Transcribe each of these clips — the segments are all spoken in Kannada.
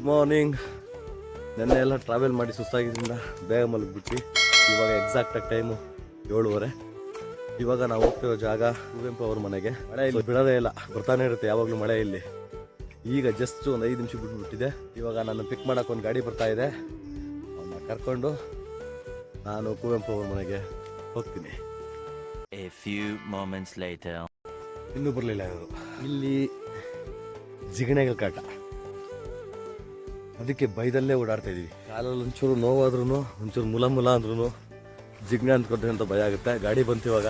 ಗುಡ್ ಮಾರ್ನಿಂಗ್ ನೆನ್ನೆ ಎಲ್ಲ ಟ್ರಾವೆಲ್ ಮಾಡಿ ಸುಸ್ತಾಗಿದ್ದರಿಂದ ಬೇಗ ಮಲಗಿಬಿಟ್ಟು ಇವಾಗ ಎಕ್ಸಾಕ್ಟಾಗಿ ಟೈಮು ಏಳುವರೆ. ಇವಾಗ ನಾವು ಹೋಗ್ತಿರೋ ಜಾಗ ಕುವೆಂಪು ಅವ್ರ ಮನೆಗೆ. ಮಳೆ ಇಲ್ಲಿ. ಬಿಡೋದೇ ಇಲ್ಲ. ಬರ್ತಾನೆ ಇರುತ್ತೆ ಯಾವಾಗಲೂ ಮಳೆ ಇಲ್ಲಿ. ಈಗ ಜಸ್ಟ್ ಒಂದು ಐದು ನಿಮಿಷ ಬಿಟ್ಬಿಟ್ಟಿದೆ. ಇವಾಗ ನಾನು ಪಿಕ್ ಮಾಡೋಕೆ ಒಂದು ಗಾಡಿ ಬರ್ತಾ ಇದೆ. ಅವನ್ನ ಕರ್ಕೊಂಡು ನಾನು ಕುವೆಂಪು ಅವ್ರ ಮನೆಗೆ ಹೋಗ್ತೀನಿ. ಇನ್ನೂ ಬರಲಿಲ್ಲ ಇವರು. ಇಲ್ಲಿ ಜಿಗಣೆಗಳ ಕಾಟ. ಅದಕ್ಕೆ ಬೈದಲ್ಲೇ ಓಡಾಡ್ತಾ ಇದೀವಿ. ಕಾಲಲ್ಲಿ ಒಂಚೂರು ನೋವಾದ್ರೂ ಒಂಚೂರು ಮುಲ ಮುಲ ಅಂದ್ರೂ ಜಿಗ್ಣೆ ಅಂದ್ಕೊಂಡ್ರೆ ಅಂತ ಭಯ ಆಗುತ್ತೆ. ಗಾಡಿ ಬಂತು ಇವಾಗ.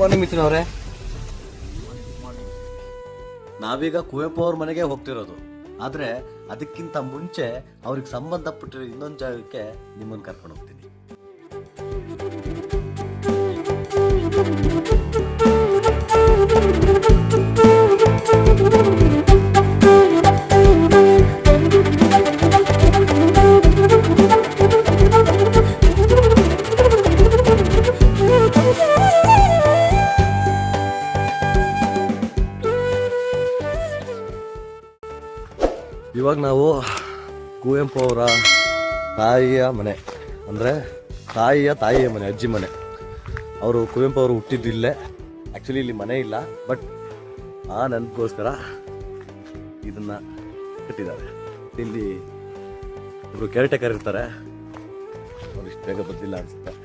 ಮಾರ್ನಿಂಗ್ ಮಿಥುನ್ ಅವರೇ ನಾವೀಗ ಕುವೆಂಪು ಅವ್ರ ಮನೆಗೆ ಹೋಗ್ತಿರೋದು. ಆದ್ರೆ ಅದಕ್ಕಿಂತ ಮುಂಚೆ ಅವ್ರಿಗೆ ಸಂಬಂಧಪಟ್ಟಿರೋ ಇನ್ನೊಂದು ಜಾಗಕ್ಕೆ ನಿಮ್ಮನ್ನು ಕರ್ಕೊಂಡು ಹೋಗ್ತೀನಿ. ಇವಾಗ ನಾವು ಕುವೆಂಪು ಅವರ ತಾಯಿಯ ಮನೆ. ಅಂದರೆ ತಾಯಿಯ ತಾಯಿಯ ಮನೆ, ಅಜ್ಜಿ ಮನೆ. ಅವರು ಕುವೆಂಪು ಅವರು ಹುಟ್ಟಿದ್ದಿಲ್ಲೇ ಆ್ಯಕ್ಚುಲಿ ಇಲ್ಲಿ ಮನೆ ಇಲ್ಲ ಬಟ್ ಆ ನೆನಪಿಗೋಸ್ಕರ ಇದನ್ನು ಕಟ್ಟಿದ್ದಾರೆ. ಇಲ್ಲಿ ಇಬ್ಬರು ಕೇರ್ಟೇಕರ್ ಇರ್ತಾರೆ. ಅವ್ರು ಇಷ್ಟು ಬೇಗ ಬಂದಿಲ್ಲ ಅನ್ಸುತ್ತೆ.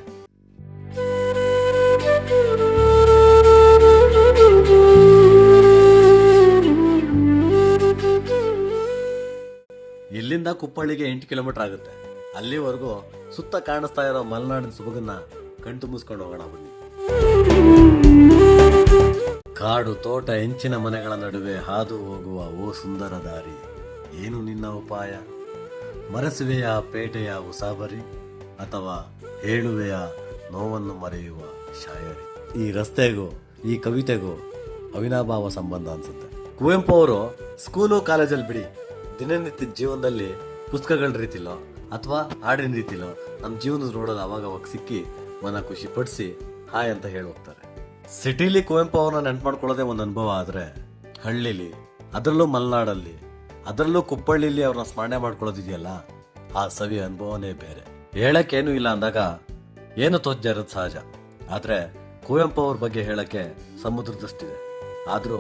ಕುಪ್ಪಳ್ಳಿಗೆ ಎಂಟು ಕಿಲೋಮೀಟರ್ ಆಗುತ್ತೆ. ಅಲ್ಲಿವರೆಗೂ ಸುತ್ತ ಕಾಣಿಸ್ತಾ ಇರೋ ಮಲೆನಾಡಿನ ಸೊಬಗನ್ನ ಮುಸ್ಕೊಂಡು ಹೋಗೋಣ ಬನ್ನಿ. ಕಾಡು ತೋಟ ಹೆಂಚಿನ ಮನೆಗಳ ನಡುವೆ ಹಾದು ಹೋಗುವ ಓ ಸುಂದರ ದಾರಿ. ಏನು ನಿನ್ನ ಉಪಾಯ? ಮರೆಸುವೆಯ ಪೇಟೆಯ ಉಸಾಬರಿ ಅಥವಾ ಹೇಳುವೆಯ ನೋವನ್ನು ಮರೆಯುವ ಶಾಯರಿ? ಈ ರಸ್ತೆಗೂ, ಈ ಕವಿತೆಗೂ ಅವಿನಾಭಾವ ಸಂಬಂಧ ಅನ್ಸುತ್ತೆ. ಕುವೆಂಪು ಅವರು ಸ್ಕೂಲು ಕಾಲೇಜಲ್ಲಿ ಬಿಡಿ. ದಿನನಿತ್ಯ ಜೀವನದಲ್ಲಿ ಪುಸ್ತಕಗಳ ರೀತಿಲೋ ಅಥವಾ ಹಾಡಿನ ರೀತಿಲೋ ನಮ್ಮ ಜೀವನದ ರೋಡಲ್ಲಿ ಅವಾಗ ಅವಾಗ ಸಿಕ್ಕಿ ಮನ ಖುಷಿ ಪಡಿಸಿ ಹಾಯ್ ಅಂತ ಹೇಳಿ ಹೋಗ್ತಾರೆ. ಸಿಟಿಲಿ ಕುವೆಂಪು ಅವ್ರನ್ನ ನೆನ್ಪು ಮಾಡ್ಕೊಳ್ಳೋದೇ ಒಂದು ಅನುಭವ ಆದರೆ ಹಳ್ಳಿಲಿ, ಅದರಲ್ಲೂ ಮಲೆನಾಡಲ್ಲಿ, ಅದರಲ್ಲೂ ಕುಪ್ಪಳ್ಳಿಲಿ ಅವ್ರನ್ನ ಸ್ಮರಣೆ ಮಾಡ್ಕೊಳ್ಳೋದಿದೆಯಲ್ಲ, ಆ ಸವಿ ಅನುಭವನೇ ಬೇರೆ. ಹೇಳಕ್ಕೇನು ಇಲ್ಲ ಅಂದಾಗ ಏನು ತೊಜ್ಜ ಇರೋದು ಸಹಜ. ಆದರೆ ಕುವೆಂಪು ಅವ್ರ ಬಗ್ಗೆ ಹೇಳಕ್ಕೆ ಸಮುದ್ರದಷ್ಟಿದೆ. ಆದರೂ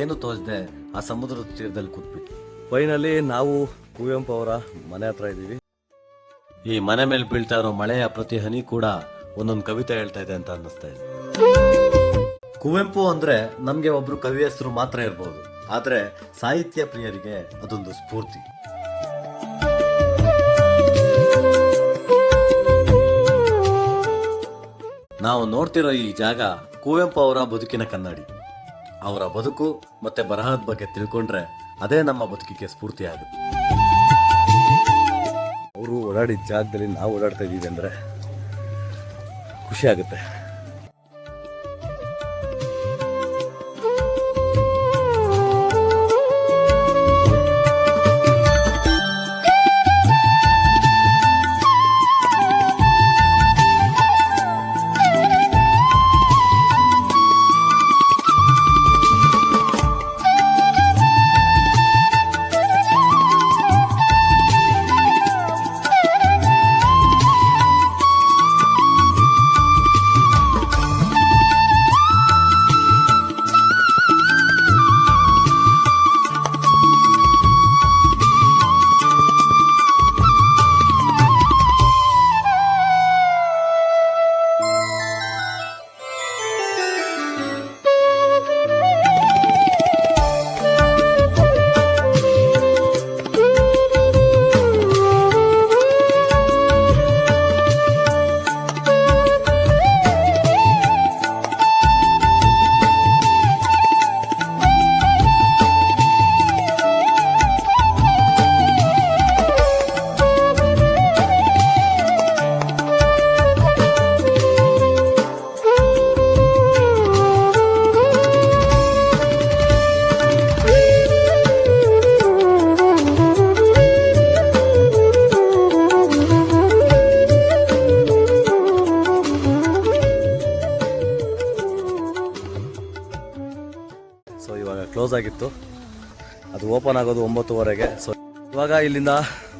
ಏನು ತೋಚದೆ ಆ ಸಮುದ್ರದ ತೀರದಲ್ಲಿ ಕೂತ್ಬಿಟ್ಟು. ಫೈನಲಿ ನಾವು ಕುವೆಂಪು ಅವರ ಮನೆ ಹತ್ರ ಇದ್ದೀವಿ. ಈ ಮನೆ ಮೇಲೆ ಬೀಳ್ತಾ ಇರೋ ಮಳೆಯ ಪ್ರತಿ ಹನಿ ಕೂಡ ಒಂದೊಂದು ಕವಿತೆ ಹೇಳ್ತಾ ಇದೆ ಅಂತ ಅನ್ನಿಸ್ತಾ ಇದೆ. ಕುವೆಂಪು ಅಂದ್ರೆ ನಮ್ಗೆ ಒಬ್ರು ಕವಿ ಹೆಸರು ಮಾತ್ರ ಇರ್ಬೋದು. ಆದ್ರೆ ಸಾಹಿತ್ಯ ಪ್ರಿಯರಿಗೆ ಅದೊಂದು ಸ್ಫೂರ್ತಿ. ನಾವು ನೋಡ್ತಿರೋ ಈ ಜಾಗ ಕುವೆಂಪು ಅವರ ಬದುಕಿನ ಕನ್ನಡಿ. ಅವರ ಬದುಕು ಮತ್ತೆ ಬರಹದ ಬಗ್ಗೆ ತಿಳ್ಕೊಂಡ್ರೆ ಅದೇ ನಮ್ಮ ಬದುಕಿಗೆ ಸ್ಫೂರ್ತಿಯಾಗುತ್ತೆ. ಅವರು ಓಡಾಡಿದ ಜಾಗದಲ್ಲಿ ನಾವು ಓಡಾಡ್ತಾ ಇದ್ದೀವಿ ಅಂದ್ರೆ ಖುಷಿ ಆಗುತ್ತೆ. ಕ್ಲೋಸ್ ಆಗಿತ್ತು. ಅದು ಓಪನ್ ಆಗೋದು ಒಂಬತ್ತುವರೆಗೆ. ಸೊ ಇವಾಗ ಇಲ್ಲಿಂದ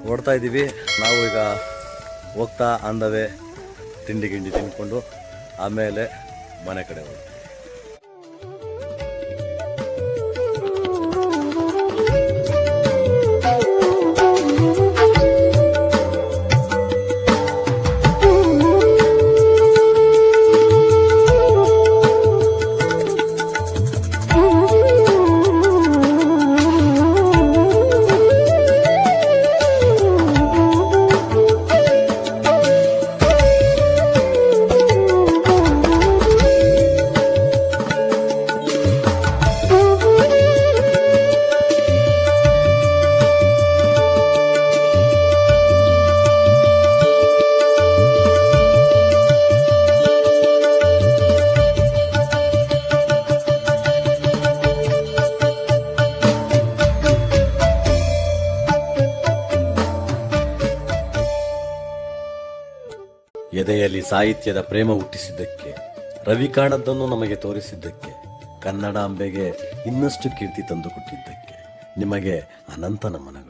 ಹೊಡ್ತಾ ಇದ್ದೀವಿ. ನಾವು ಈಗ ಹೋಗ್ತಾ ಅಂದವೇ ತಿಂಡಿ ಗಿಂಡಿ ತಿನ್ಕೊಂಡು ಆಮೇಲೆ ಮನೆ ಕಡೆ ಹೋಗ್ತೀವಿ. ಎದೆಯಲ್ಲಿ ಸಾಹಿತ್ಯದ ಪ್ರೇಮ ಹುಟ್ಟಿಸಿದ್ದಕ್ಕೆ, ರವಿ ಕಾಣದ್ದನ್ನು ನಮಗೆ ತೋರಿಸಿದ್ದಕ್ಕೆ ಕನ್ನಡಾಂಬೆಗೆ ಇನ್ನಷ್ಟು ಕೀರ್ತಿ ತಂದುಕೊಟ್ಟಿದ್ದಕ್ಕೆ, ನಿಮಗೆ ಅನಂತ ನಮನಗಳು.